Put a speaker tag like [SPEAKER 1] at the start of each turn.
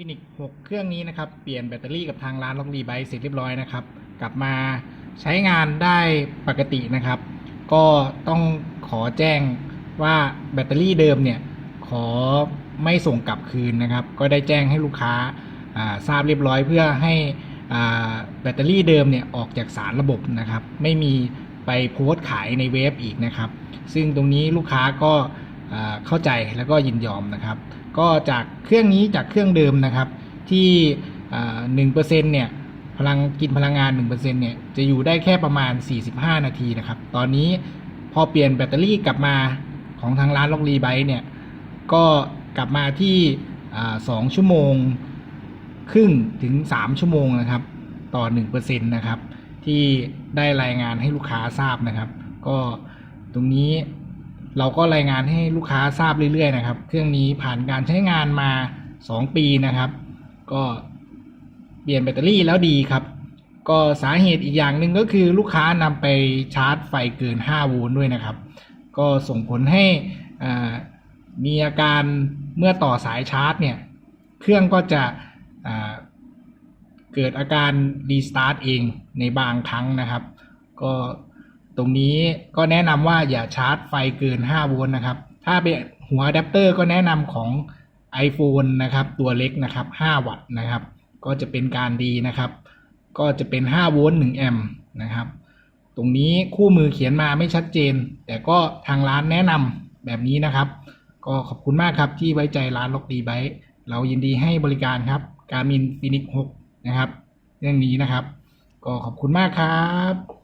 [SPEAKER 1] ฟินิก6เครื่องนี้นะครับเปลี่ยนแบตเตอรี่กับทางร้านล็อกรีไบเสร็จเรียบร้อยนะครับ กลับมาใช้งานได้ปกตินะครับ ก็ต้องขอแจ้งว่าแบตเตอรี่เดิมเนี่ยขอไม่ส่งกลับคืนนะครับ ก็ได้แจ้งให้ลูกค้าาทราบเรียบร้อยเพื่อให้แบตเตอรี่เดิมเนี่ยออกจากสารระบบนะครับ ไม่มีไปโพสต์ขายในเว็บอีกนะครับ ซึ่งตรงนี้ลูกค้าก็เข้าใจแล้วก็ยินยอมนะครับ ก็จากเครื่องนี้จากเครื่องเดิมนะครับที่หนึ่งเปอร์เซ็นต์เนี่ยพลังกินพลังงาน1%เนี่ยจะอยู่ได้แค่ประมาณ 45 นาทีนะครับ ตอนนี้พอเปลี่ยนแบตเตอรี่กลับมาของทางร้านล็อกรีไบเนี่ยก็กลับมาที่สองชั่วโมงครึ่งถึง 3 ชั่วโมงนะครับ ต่อ 1%นะครับ ที่ได้รายงานให้ลูกค้าทราบนะครับ ก็ตรงนี้ เราก็รายงานให้ลูกค้าทราบเรื่อยๆนะครับ เครื่องนี้ผ่านการใช้งานมา 2 ปีนะครับ ก็เปลี่ยนแบตเตอรี่แล้วดีครับ ก็สาเหตุอีกอย่างหนึ่งก็คือลูกค้านำไปชาร์จไฟเกิน 5 โวลต์ด้วยนะครับ ก็ส่งผลให้มีอาการเมื่อต่อสายชาร์จเนี่ย เครื่องก็จะเกิดอาการรีสตาร์ทเองในบางครั้งนะครับ ก็ ตรงนี้ก็แนะนำว่าอย่าชาร์จไฟเกิน 5 โวลต์นะครับ ถ้าเป็นหัวอะแดปเตอร์ก็แนะนำของ iPhone นะครับ ตัวเล็กนะครับ 5 วัตต์นะครับ ก็จะเป็นการดีนะครับ ก็จะเป็น 5 โวลต์1แอมป์นะครับ ตรงนี้คู่มือเขียนมาไม่ชัดเจน แต่ก็ทางร้านแนะนำแบบนี้นะครับ ก็ขอบคุณมากครับที่ไว้ใจร้านล็อกดีไบเรายินดีให้บริการครับ การมินฟินิก6นะครับ เรื่องนี้นะครับ ก็ขอบคุณมากครับ